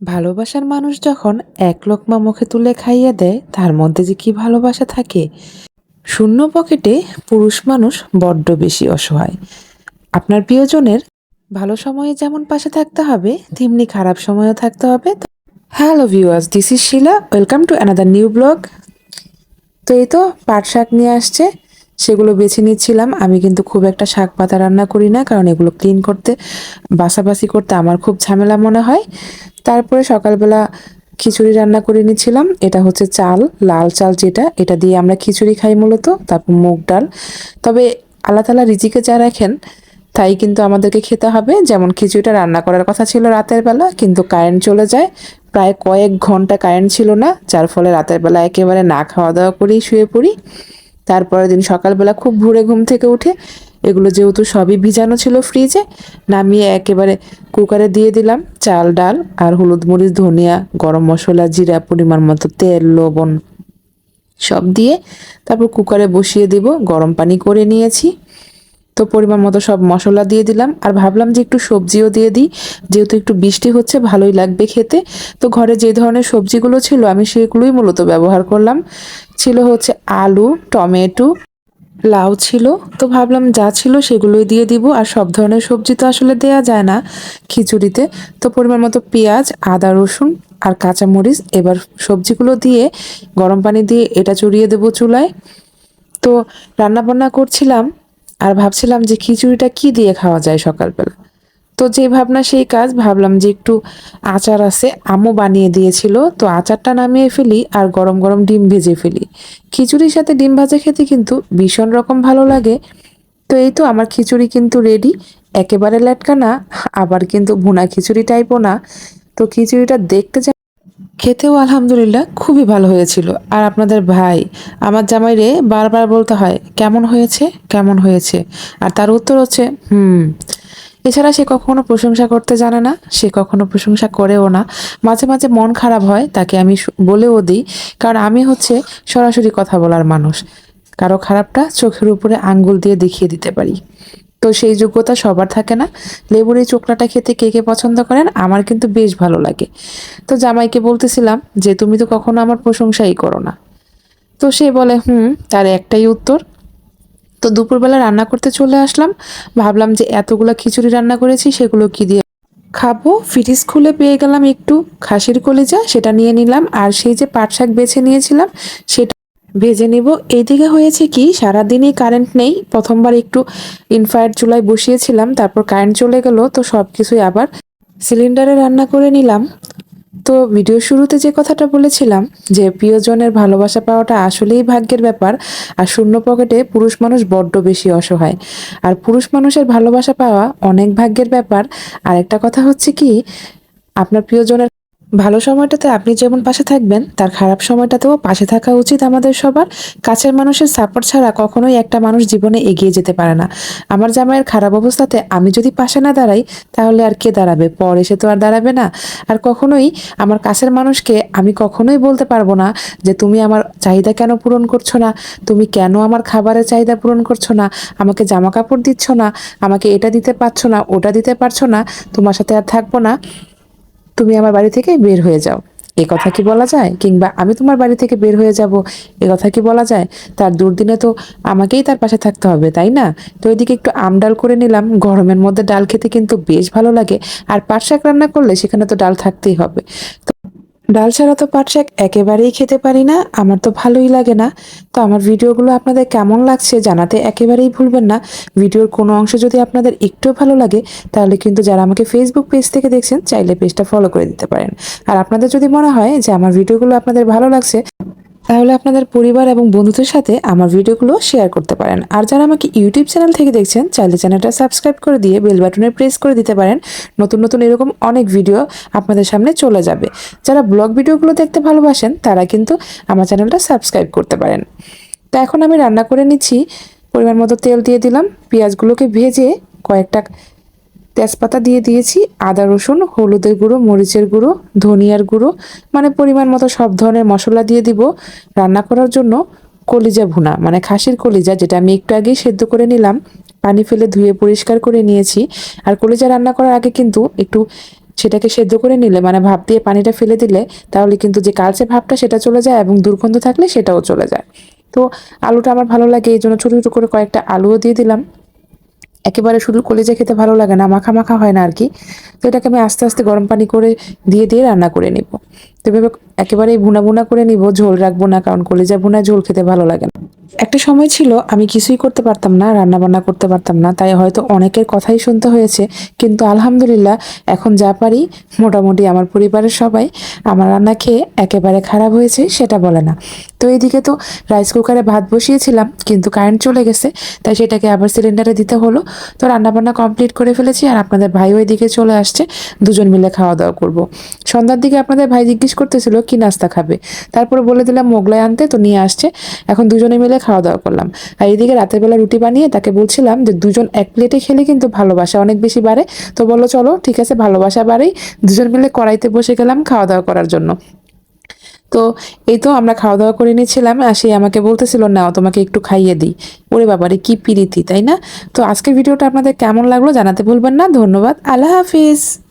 ভালোবাসার মানুষ যখন এক লোকমা মুখে তুলে খাইয়ে দেয়, তার মধ্যে যে কি ভালোবাসা থাকে? শূন্য পকেটে পুরুষ মানুষ বড্ড বেশি অসহায়। আপনার প্রিয়জনের ভালো সময়ে যেমন পাশে থাকতে হবে, তেমনি খারাপ সময়েও থাকতে হবে। Hello viewers, this is Sheila. Welcome to another new blog. তো এই তো পাট শাক নিয়ে আসছে। সেগুলো বেছে নিচ্ছিলাম। আমি কিন্তু খুব একটা শাক পাতা রান্না করি না, কারণ এগুলো ক্লিন করতে, বাসাবাসি করতে আমার খুব ঝামেলা মনে হয়। তারপরে সকালবেলা খিচুড়ি রান্না করে নিচ্ছিলাম। এটা হচ্ছে চাল, লাল চাল যেটা, এটা দিয়ে আমরা খিচুড়ি খাই মূলত, তারপর মুগ ডাল। তবে আল্লাহ তালা রিজিকে যা রাখেন, তাই কিন্তু আমাদেরকে খেতে হবে। যেমন খিচুড়িটা রান্না করার কথা ছিল রাতের বেলা, কিন্তু কারেন্ট চলে যায়। প্রায় কয়েক ঘণ্টা কারেন্ট ছিল না, যার ফলে রাতের বেলা একেবারে না খাওয়া দাওয়া করেই শুয়ে পড়ি। তারপরের দিন সকালবেলা খুব ভোরে ঘুম থেকে উঠে এগুলো যেহেতু সবই ভিজানো ছিল ফ্রিজে নামিয়ে একেবারে কুকারে দিয়ে দিলাম। চাল, ডাল আর হলুদ মরিচ, ধনিয়া, গরম মশলা, জিরা, পরিমাণ মতো তেল, লবণ সব দিয়ে তারপর কুকারে বসিয়ে দেব। গরম পানি করে নিয়েছি। তো পরিমাণ মতো সব মশলা দিয়ে দিলাম। আর ভাবলাম যে একটু সবজিও দিয়ে দিই। যেহেতু একটু বৃষ্টি হচ্ছে, ভালোই লাগবে খেতে। তো ঘরে যে ধরনের সবজিগুলো ছিল, আমি সেগুলোই মূলত ব্যবহার করলাম। ছিল হচ্ছে আলু, টমেটো, লাউ ছিল। তো ভাবলাম যা ছিল সেগুলোই দিয়ে দিব। আর সব ধরনের সবজি তো আসলে দেয়া যায় না খিচুড়িতে। তো পরিমাণ মতো পেঁয়াজ, আদা, রসুন আর কাঁচামরিচ এবার সবজিগুলো দিয়ে গরম পানি দিয়ে এটা চড়িয়ে দেবো চুলায়। তো রান্না বান্না করছিলাম। আর ভাবছিলাম যে খিচুড়িটা কি দিয়ে খাওয়া যায় সকালবেলা। তো যে ভাবনা সেই কাজ, ভাবলাম যে একটু আচার আছে আমও বানিয়ে দিয়েছিল। তো আচারটা নামিয়ে ফেলি আর গরম গরম ডিম ভেজে ফেলি। খিচুড়ির সাথে ডিম ভাজা খেতে কিন্তু ভীষণ রকম ভালো লাগে। তো এই তো আমার খিচুড়ি কিন্তু রেডি। একেবারে লেটকা না আবার কিন্তু ভুনা খিচুড়ি টাইপও না। তো খিচুড়িটা দেখতে খেতেও আলহামদুলিল্লাহ খুবই ভালো হয়েছিল। আর আপনাদের ভাই, আমার জামাইরে বারবার বলতে হয়, কেমন হয়েছে? কেমন হয়েছে? আর তার উত্তর হচ্ছে, হুম। এছাড়া সে কখনো প্রশংসা করতে জানে না, সে কখনো প্রশংসা করেও না। মাঝে মাঝে মন খারাপ হয়, তাকে আমি বলেও দিই, কারণ আমি হচ্ছে সরাসরি কথা বলার মানুষ। কারও খারাপটা চোখের উপরে আঙ্গুল দিয়ে দেখিয়ে দিতে পারি। তো সেই যোগ্যতা সবার থাকে না। লেবুর এই চোখলাটা খেতে কে কে পছন্দ করেন? আমার কিন্তু বেশ ভালো লাগে। তো জামাইকে বলতেছিলাম যে, তুমি তো কখনো আমার প্রশংসাই করো না। তো সে বলে, হুম, তার একটাই উত্তর। তো দুপুরবেলা রান্না করতে চলে আসলাম। ভাবলাম যে, এতগুলো খিচুড়ি রান্না করেছি, সেগুলো কি দিয়ে খাব? ফ্রিজ খুলে পেয়ে গেলাম একটু। খাসির কলিজা, সেটা নিয়ে নিলাম। আর সেই যে পাট শাক বেছে নিয়েছিলাম, সেটা ভেজে নিব। এইদিকে হয়েছে কি, সারাদিনই কারেন্ট নেই। প্রথমবার একটু ইনফায়ার চুলায় বসিয়েছিলাম, তারপর কারেন্ট চলে গেল, তো সব কিছুই আবার সিলিন্ডারে রান্না করে নিলাম। তো ভিডিও শুরুতে যে কথাটা বলেছিলাম, যে প্রিয়জনের ভালোবাসা পাওয়াটা আসলেই ভাগ্যের ব্যাপার, আর শূন্য পকেটে পুরুষ মানুষ বড্ড বেশি অসহায়। আর পুরুষ মানুষের ভালোবাসা পাওয়া অনেক ভাগ্যের ব্যাপার। আর একটা কথা হচ্ছে কি, আপনার প্রিয়জনের ভালো সময়টাতে আপনি যেমন পাশে থাকবেন, তার খারাপ সময়টাতেও পাশে থাকা উচিত আমাদের সবার। কাছের মানুষের সাপোর্ট ছাড়া কখনোই একটা মানুষ জীবনে এগিয়ে যেতে পারে না। আমার জামাইয়ের খারাপ অবস্থাতে আমি যদি পাশে না দাঁড়াই, তাহলে আর কে দাঁড়াবে? পর এসে তো আর দাঁড়াবে না। আর কখনোই আমার কাছের মানুষকে আমি কখনোই বলতে পারব না যে, তুমি আমার চাহিদা কেন পূরণ করছ না? তুমি কেন আমার খাবারের চাহিদা পূরণ করছ না? আমাকে জামা কাপড় দিচ্ছ না? আমাকে এটা দিতে পারছ না, ওটা দিতে পারছ না? তোমার সাথে আর থাকব না। তুমি আমার বাড়ি থেকে বের হয়ে যাও। এ কথা কি বলা যায়? কিংবা আমি তোমার বাড়ি থেকে বের হয়ে যাব? এ কথা কি বলা যায়? তার দুর্দিনে তো আমাকেই তার পাশে থাকতে হবে, তাই না? তো এদিকে একটু আম ডাল করে নিলাম। গরমের মধ্যে ডাল খেতে কিন্তু বেশ ভালো লাগে। আর পাট শাক রান্না করলে সেখানে তো ডাল থাকতেই হবে। তো ডাল ছাড়া তো পাট শাক একেবারেই খেতে পারি না, আমার তো ভালোই লাগে না। তো আমার ভিডিওগুলো আপনাদের কেমন লাগছে জানাতে একেবারেই ভুলবেন না। ভিডিওর কোনো অংশ যদি আপনাদের একটু ভালো লাগে, তাহলে কিন্তু যারা আমাকে ফেসবুক পেজ থেকে দেখছেন, চাইলে পেজটা ফলো করে দিতে পারেন। আর আপনাদের যদি মনে হয় যে আমার ভিডিওগুলো আপনাদের ভালো লাগছে তাহলে আপনাদের পরিবার এবং বন্ধুদের সাথে আমার ভিডিওগুলো শেয়ার করতে পারেন। আর যারা আমাকে ইউটিউব চ্যানেল থেকে দেখছেন, চাইলে চ্যানেলটা সাবস্ক্রাইব করে দিয়ে বেল বাটনে প্রেস করে দিতে পারেন। নতুন নতুন এরকম অনেক ভিডিও আপনাদের সামনে চলে যাবে। যারা ব্লগ ভিডিওগুলো দেখতে ভালোবাসেন, তারা কিন্তু আমার চ্যানেলটা সাবস্ক্রাইব করতে পারেন। তো এখন আমি রান্না করে নিচ্ছি। পরিমাণ মতো তেল দিয়ে দিলাম। পেঁয়াজগুলোকে ভেজে কয়েকটা তেজপাতা দিয়ে দিয়েছি, আদা রসুন, হলুদের গুঁড়ো, মরিচের গুঁড়ো, ধনিয়ার গুঁড়ো মানে পরিমাণ মতো সব ধরনের মশলা দিয়ে দিব। রান্না করার জন্য কলিজা ভুনা মানে খাসির কলিজা, যেটা আমি একটু আগেই সেদ্ধ করে নিলাম। পানি ফেলে ধুয়ে পরিষ্কার করে নিয়েছি। আর কলিজা রান্না করার আগে কিন্তু একটু সেটাকে সেদ্ধ করে নিলে মানে ভাপ দিয়ে পানিটা ফেলে দিলে, তাহলে কিন্তু যে কালচে ভাবটা সেটা চলে যায় এবং দুর্গন্ধ থাকলে সেটাও চলে যায়। তো আলুটা আমার ভালো লাগে, এই জন্য ছোটো ছোটো করে কয়েকটা আলুও দিয়ে দিলাম। একেবারে শুধু কলেজে খেতে ভালো লাগে না মাখা মাখা হয় না আর কি। তো এটাকে আমি আস্তে আস্তে গরম পানি করে দিয়ে দিয়ে রান্না করে নিব। তো এভাবে একেবারে ভুনা ভুনা করে নিব, ঝোল রাখব না, কারণ কলেজা ভুনা ঝোল খেতে ভালো লাগে না। একটা সময় ছিল, আমি কিছুই করতে পারতাম না রান্না বান্না করতে পারতাম না, তাই হয়তো অনেকের কথাই শুনতে হয়েছে, কিন্তু আলহামদুলিল্লাহ এখন যা পারি, মোটামুটি আমার পরিবারের সবাই আমার রান্না খেয়ে একেবারে খারাপ হয়েছে, সেটা বলে না। তো এইদিকে তো রাইস কুকারে ভাত বসিয়েছিলাম, কিন্তু কারেন্ট চলে গেছে, তাই সেটাকে আবার সিলিন্ডারে দিতে হলো। তো রান্নাবান্না কমপ্লিট করে ফেলেছি, আর আপনাদের ভাই ওই দিকে চলে আসছে, দুজন মিলে খাওয়া দাওয়া করব। সন্ধ্যার দিকে আপনাদের ভাই জিজ্ঞেস করতেছিল কি নাস্তা খাবে। তারপরে বলে দিলাম, মোগলাই আনতে, তো নিয়ে আসছে। এখন দুজনে মিলে খাওয়া দাওয়া করলাম। আর এদিকে রাতের বেলা রুটি বানিয়ে তাকে বলছিলাম যে, দুজন এক প্লেটে খেলে কিন্তু ভালোবাসা অনেক বেশি বাড়ে। তো বলল, চলো, ঠিক আছে, ভালোবাসা বাড়েই। দুজন মিলে কড়াইতে বসে গেলাম খাওয়া দাওয়া করার জন্য। তো এই তো আমরা খাওয়া দাওয়া করে নিয়েছিলাম, আর সে আমাকে বলতেছিল না তোমাকে একটু খাইয়ে দিই। ওরে বাবারে, কি পিরিতি, তাই না? তো আজকের ভিডিওটা আপনাদের কেমন লাগল জানাতে ভুলবেন না। ধন্যবাদ, আল্লাহ হাফিজ।